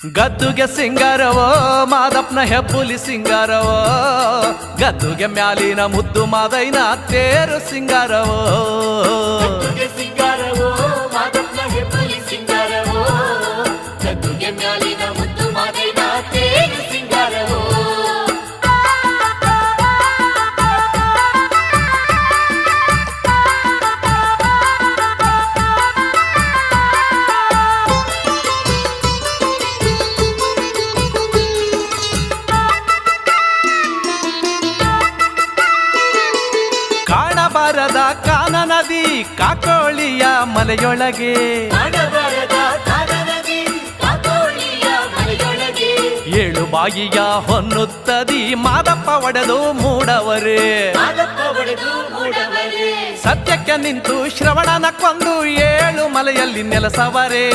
ಗದ್ದುಗೆ ಸಿಂಗಾರವೋ ಮಾದಪ್ಪನ ಹೆಬ್ಬುಲಿ ಸಿಂಗಾರವೋ ಗದ್ದುಗೆ ಮ್ಯಾಲಿನ ಮುದ್ದು ಮಾದೈನ ತೇರು ಸಿಂಗಾರವೋ. ಕಾಣಬಾರದ ಕಾನ ನದಿ ಕಾಕೋಳಿಯ ಮಲೆಯೊಳಗೆ. ಏಳು ಬಾಯಿಯ ಹೊನ್ನುತ್ತದಿ ಮಾದಪ್ಪ ಒಡೆದು ಮೂಡವರೇ. ಮಾದಪ್ಪ ಒಡೆದು ಮೂಡವರೇ. ಸತ್ಯಕ್ಕೆ ನಿಂತು ಶ್ರವಣನ ಕೊಂದು ಏಳು ಮಲೆಯಲ್ಲಿ ನೆಲೆಸವರೇ.